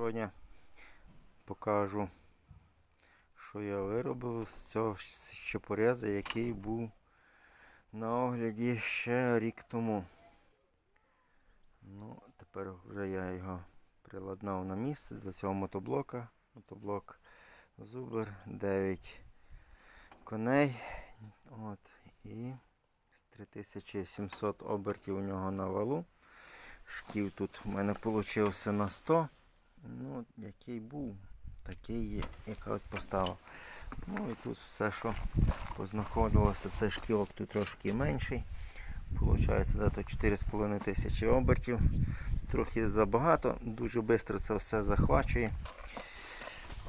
Сьогодні покажу, що я виробив з цього щепореза, який був на огляді ще рік тому. Ну, тепер вже я його приладнав на місце до цього мотоблока. Мотоблок Зубер 9 коней. От, і з 3700 обертів у нього на валу. Шків тут у мене вийшов на 100. Ну, який був, такий є, яка от поставив. Ну і тут все, що познаходилося, цей шкілок тут трошки менший. Получається дето 4,5 тисячі обертів. Трохи забагато, дуже швидко це все захвачує.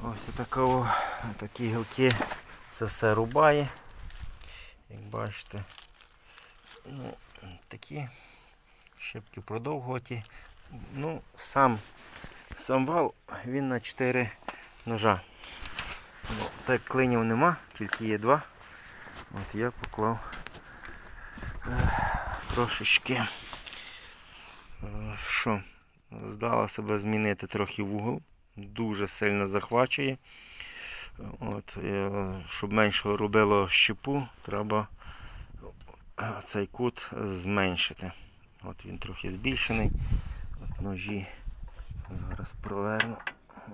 Ось такого, такі гілки це все рубає. Як бачите, ну, такі щепки продовготі. Ну, сам сам вал він на 4 ножа. Ну, Так клинів нема, тільки є два. От я поклав е, трошечки. е, Що? Здала себе змінити трохи вугол. Дуже сильно захвачує. От, е, щоб менше робило щепу, треба цей кут зменшити. От він трохи збільшений. От ножі зараз проверну.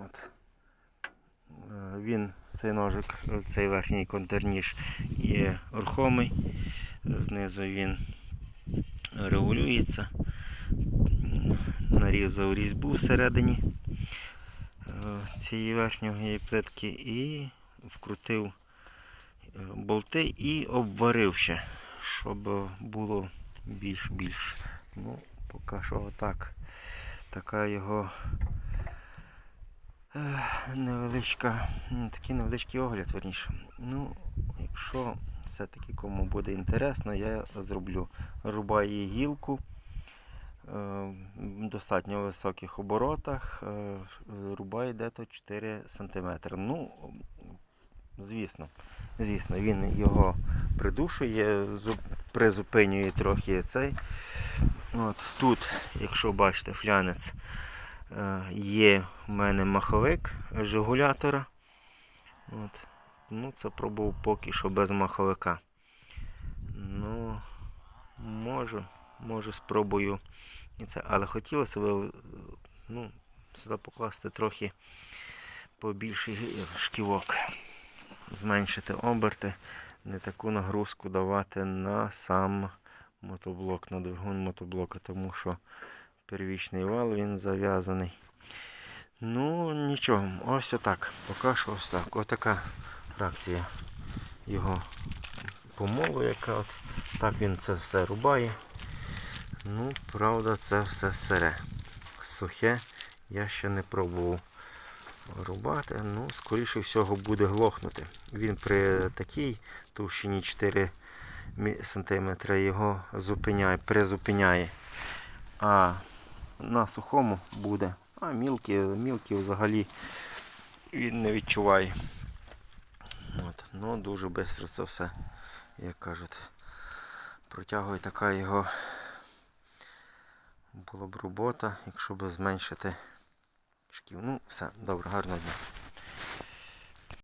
От. Е, Він, цей ножик, цей верхній контрніж є рухомий. Знизу він регулюється. Нарізав різьбу всередині е, цієї верхньої плитки і вкрутив е, болти і обварив ще, щоб було більш-більш. Ну, поки що отак. Така його невеличка, такий невеличкий огляд, верніше. Ну, якщо все-таки кому буде інтересно, я зроблю. Рубаю гілку е, в достатньо високих оборотах, е, рубаю дето 4 см. Ну, звісно, звісно, він його придушує, призупинює трохи цей. От, тут, якщо бачите, флянець е, є в мене маховик жигулятора. От. Ну, це пробував поки що без маховика. Ну, можу, можу спробую і це. Але хотілося б ну, сюди покласти трохи побільший шківок. Зменшити оберти, не таку нагрузку давати на сам мотоблок, на двигун мотоблока, тому що первічний вал він зав'язаний. Ну, нічого, ось отак. Поки що ось так. Отака реакція його помолу, яка от. Так він це все рубає. Ну, правда, це все сире. Сухе я ще не пробував рубати. Ну, скоріше всього буде глохнути. Він при такій товщині 4 сантиметри його зупиняє, призупиняє. А на сухому буде. А мілкі, мілкі взагалі він не відчуває. От. Ну, дуже швидко це все, як кажуть, протягує така його була б робота, якщо б зменшити шків. Ну, все, добре, гарного дня.